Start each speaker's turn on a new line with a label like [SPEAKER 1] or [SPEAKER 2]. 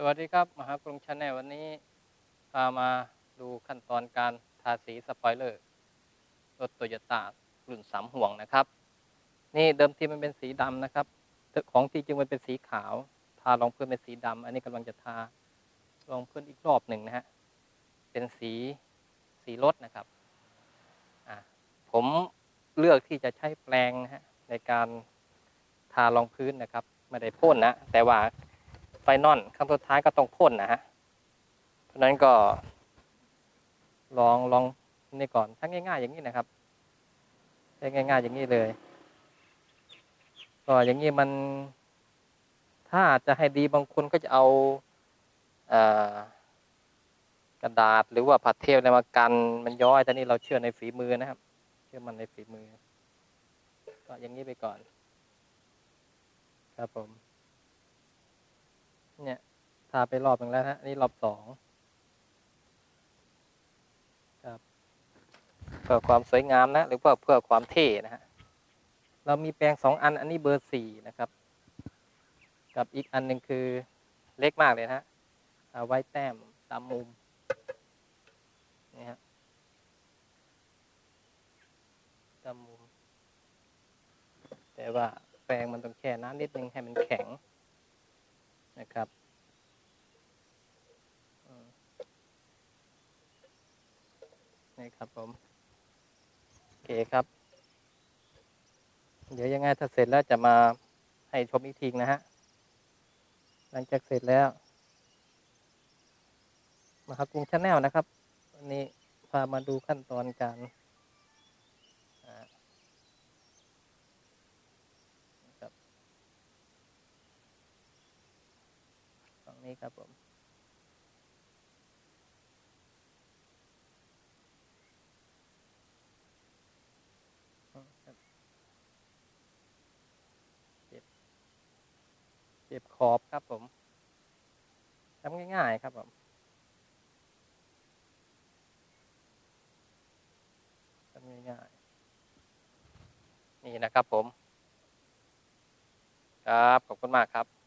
[SPEAKER 1] สวัสดีครับ มหากรุงชาแนลวันนี้พามาดูขั้นตอนการทาสีสปอยเลอร์รถโตโยต้ารุ่นสามห่วงนะครับ นี่เดิมทีมันเป็นสีดำนะครับ ของที่จริงมันเป็นสีขาว ทารองพื้นเป็นสีดำอันนี้กำลังจะทารองพื้นอีกรอบหนึ่งนะฮะเป็นสีสีรถนะครับอะผมเลือกที่จะใช้แปรงนะฮะในการทารองพื้นนะครับไม่ได้พ่นนะแต่ว่า ฟนอลครั้งสุดท้ายก็ต้องพ่นนะฮะ เพราะนั้นก็ ลองลองนี่ก่อนทั้งง่ายๆอย่างนี้นะครับใช้ง่าย ๆ อย่างนี้เลย ก็อย่างนี้มันถ้าจะให้ดีบางคนก็จะเอาเอกระดาษหรือว่าผัดเทปอะไรมากันมันย้อยแต่นี่เราเชื่อในฝีมือนะครับ เชื่อมันในฝีมือ ก็อย่างนี้ไปก่อน ครับผม เนี่ยทาไปรอบหนึ่งแล้วนะฮะนี่รอบสองครับเพื่อความสวยงามนะ หรือเพื่อเพื่อความเท่นะฮะเรามีแปรงสองอันอันนี้เบอร์สี่นะครับ กับอีกอันหนึ่งคือเล็กมากเลยนะฮะเอาไว้แต้มตามมุมนี่ฮะตามมุม แต่ว่าแปรงมันต้องแช่น้ำนิดนึงให้มันแข็ง นะครับนี่ครับผม โอเคครับ เดี๋ยวยังไงถ้าเสร็จแล้วจะมาให้ชมอีกทีนะฮะ หลังจากเสร็จแล้ว มาครับกรุงชาแนลนะครับ วันนี้พามาดูขั้นตอนการอ่าครับ ฝั่ง นี้ครับผมเก็บเก็บขอบครับผมทำง่ายๆครับผมทำง่ายๆนี่นะครับผม ครับ ขอบคุณมากครับ